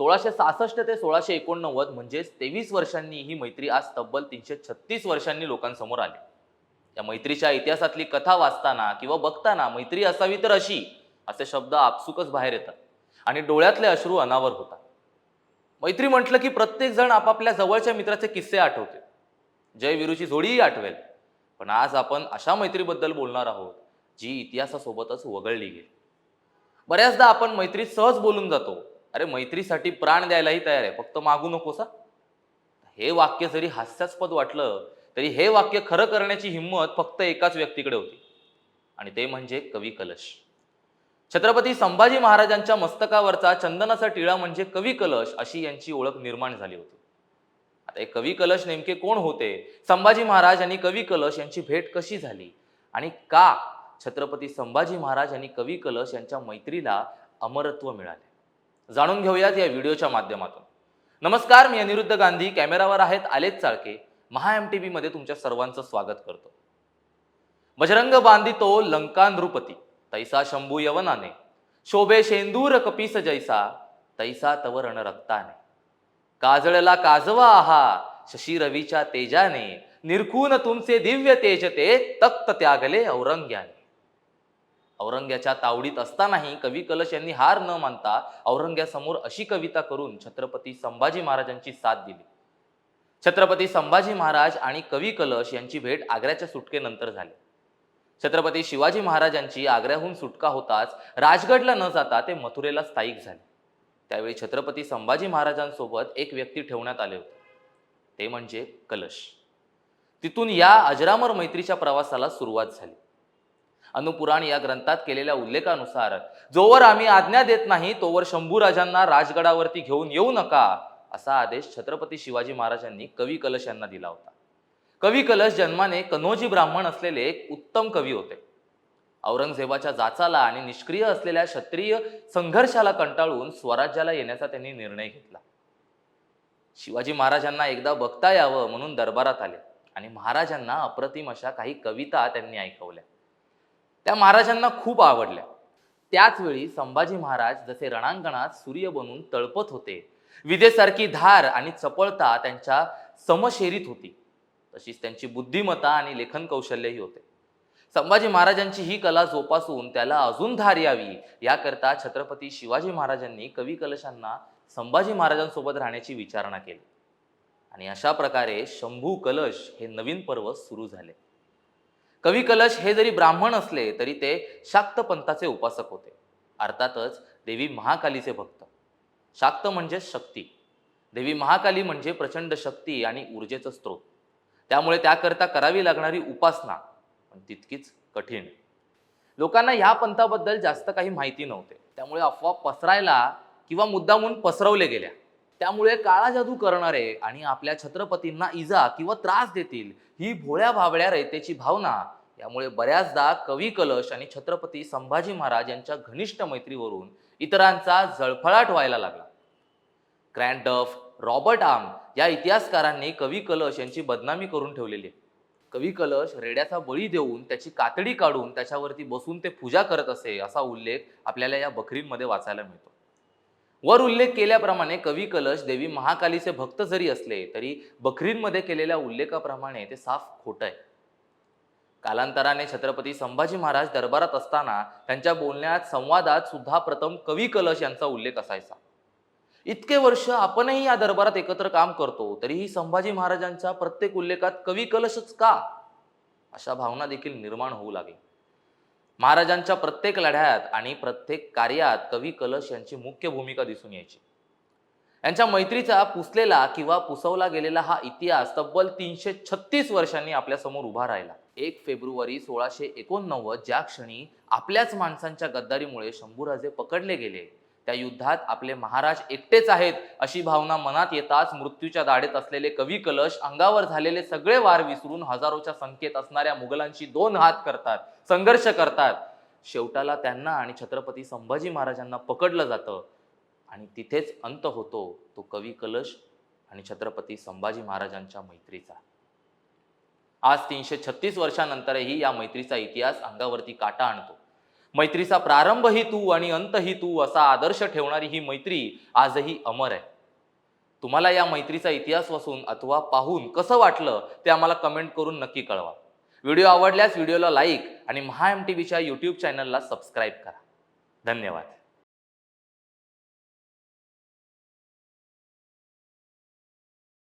सोळाशे सहासष्ट ते सोळाशे एकोणनव्वद म्हणजेच तेवीस वर्षांनी ही मैत्री आज तब्बल तीनशे छत्तीस वर्षांनी लोकांसमोर आली. या मैत्रीच्या इतिहासातली कथा वाचताना किंवा बघताना मैत्री असावी तर अशी असे शब्द आपसुकच बाहेर येतात आणि डोळ्यातले अश्रू अनावर होतात. मैत्री म्हटलं की प्रत्येक जण आपापल्या जवळच्या मित्राचे किस्से आठवते. जय विरूची जोडीही आठवेल. पण आज आपण अशा मैत्रीबद्दल बोलणार आहोत जी इतिहासासोबतच वगळली गेली. बऱ्याचदा आपण मैत्री सहज बोलून जातो अरे मैत्रीसाठी प्राण द्यायलाही तयार आहे फक्त मागू नकोसा हे. वाक्य जरी हास्यास्पद वाटलं तरी हे वाक्य खरं करण्याची हिंमत फक्त एकाच व्यक्तीकडे होती. आणि ते म्हणजे कवी कलश. छत्रपती संभाजी महाराजांच्या मस्तकावरचा चंदनाचा टिळा म्हणजे कवी कलश अशी यांची ओळख निर्माण झाली होती. आता हे कवी कलश नेमके कोण होते? संभाजी महाराज आणि कवी कलश यांची भेट कशी झाली? आणि का छत्रपती संभाजी महाराज आणि कवी कलश यांच्या मैत्रीला अमरत्व मिळाले? जाणून घेऊयात या व्हिडिओच्या माध्यमातून. नमस्कार मी अनिरुद्ध गांधी. कॅमेरावर आहेत आलेच चाळके. महा एम टी व्हीमध्ये तुमच्या सर्वांचं स्वागत करतो. बजरंग बांधितो लंका नृपती. तैसा शंभू यवनाने. शोभे शेंदूर कपीस जैसा. तैसा तवरण रक्ताने. काजळला काजवा आहा. शशी रवीच्या तेजाने. निरखून तुमचे दिव्य तेज ते तक्त त्यागले औरंग्याने. औरंग्याच्या तावडीत असतानाही कवी कलश यांनी हार न मानता औरंग्यासमोर अशी कविता करून छत्रपती संभाजी महाराजांची साथ दिली. छत्रपती संभाजी महाराज आणि कवी कलश यांची भेट आग्र्याच्या सुटकेनंतर झाली. छत्रपती शिवाजी महाराजांची आग्र्याहून सुटका होताच राजगडला न जाता ते मथुरेला स्थायिक झाले. त्यावेळी छत्रपती संभाजी महाराजांसोबत एक व्यक्ती ठेवण्यात आले होते. ते म्हणजे कलश. तिथून या अजरामर मैत्रीच्या प्रवासाला सुरुवात झाली. अनुपुराण या ग्रंथात केलेल्या उल्लेखानुसार जोवर आम्ही आज्ञा देत नाही तोवर शंभूराजांना राजगडावरती घेऊन येऊ नका असा आदेश छत्रपती शिवाजी महाराजांनी कवी कलश यांना दिला होता. कवी कलश जन्माने कनोजी ब्राह्मण असलेले एक उत्तम कवी होते. औरंगजेबाच्या जाचाला आणि निष्क्रिय असलेल्या क्षत्रिय संघर्षाला कंटाळून स्वराज्याला येण्याचा त्यांनी निर्णय घेतला. शिवाजी महाराजांना एकदा बघता यावं म्हणून दरबारात आले आणि महाराजांना अप्रतिम अशा काही कविता त्यांनी ऐकवल्या. त्या महाराजांना खूप आवडल्या. त्याचवेळी संभाजी महाराज जसे रणांगणात सूर्य बनून तळपत होते विदेसारखी धार आणि चपळता त्यांच्या समशेरीत होती. तशीच त्यांची बुद्धिमत्ता आणि लेखन कौशल्यही होते. संभाजी महाराजांची ही कला जोपासून त्याला अजून धार यावी याकरता छत्रपती शिवाजी महाराजांनी कवी कलशांना संभाजी महाराजांसोबत राहण्याची विचारणा केली. आणि अशा प्रकारे शंभू कलश हे नवीन पर्व सुरू झाले. कवी कलश हे जरी ब्राह्मण असले तरी ते शाक्त पंथाचे उपासक होते. अर्थातच देवी महाकालीचे भक्त. शाक्त म्हणजे शक्ती. देवी महाकाली म्हणजे प्रचंड शक्ती आणि ऊर्जेचं स्रोत. त्यामुळे त्याकरता करावी लागणारी उपासना पण तितकीच कठीण. लोकांना ह्या पंथाबद्दल जास्त काही माहिती नव्हते. त्यामुळे अफवा पसरायला किंवा मुद्दामून पसरवले गेल्या. त्यामुळे काळा जादू करणारे आणि आपल्या छत्रपतींना इजा किंवा त्रास देतील ही भोळ्या भाबळ्या रयतेची भावना. यामुळे बऱ्याचदा कवी कलश आणि छत्रपती संभाजी महाराज यांच्या घनिष्ठ मैत्रीवरून इतरांचा जळफळाट व्हायला लागला. क्रॅन्डफ रॉबर्ट आम या इतिहासकारांनी कवी कलश यांची बदनामी करून ठेवलेली आहे. कवी कलश रेड्याचा बळी देऊन त्याची कातडी काढून त्याच्यावरती बसून ते पूजा करत असे असा उल्लेख आपल्याला या बकरींमध्ये वाचायला मिळतो. वर उल्लेख केल्याप्रमाणे कवी कलश देवी महाकालीचे भक्त जरी असले तरी बकरींमध्ये केलेल्या उल्लेखाप्रमाणे ते साफ खोटं आहे. कालांतराने छत्रपती संभाजी महाराज दरबारात असताना त्यांच्या बोलण्यात संवादात सुद्धा प्रथम कवी कलश यांचा उल्लेख असायचा. इतके वर्ष आपणही या दरबारात एकत्र काम करतो तरीही संभाजी महाराजांच्या प्रत्येक उल्लेखात कवी कलशच का? अशा भावना देखील निर्माण होऊ लागल्या. महाराजांच्या प्रत्येक लढ्यात आणि प्रत्येक कार्यात कवी कलश यांची मुख्य भूमिका दिसून यायची. यांच्या मैत्रीचा पुसलेला किंवा पुसवला गेलेला हा इतिहास तब्बल तीनशे छत्तीस वर्षांनी आपल्यासमोर उभा राहिला. एक फेब्रुवारी सोळाशे एकोणनव्वद ज्या क्षणी आपल्याच माणसांच्या गद्दारीमुळे शंभूराजे पकडले गेले त्या युद्धात आपले महाराज एकटेच आहेत अशी भावना मनात येताच मृत्यूच्या दाढेत असलेले कवी कलश अंगावर झालेले सगळे वार विसरून हजारोच्या संख्येत असणाऱ्या मुघलांशी दोन हात करतात संघर्ष करतात. शेवटाला त्यांना आणि छत्रपती संभाजी महाराजांना पकडलं जातं आणि तिथेच अंत होतो तो कवी कलश आणि छत्रपती संभाजी महाराजांच्या मैत्रीचा. आज तीनशे छत्तीस वर्षानंतरही या मैत्रीचा इतिहास अंगावरती काटा आणतो. मैत्रीचा प्रारंभही तू आणि अंतही तू असा आदर्श ठेवणारी ही मैत्री आजही अमर आहे. तुम्हाला या मैत्रीचा इतिहास वाचून अथवा पाहून कसं वाटलं ते आम्हाला कमेंट करून नक्की कळवा. व्हिडिओ आवडल्यास व्हिडिओला लाईक आणि महा एम टी व्हीच्या यूट्यूब चॅनलला सबस्क्राईब करा. धन्यवाद.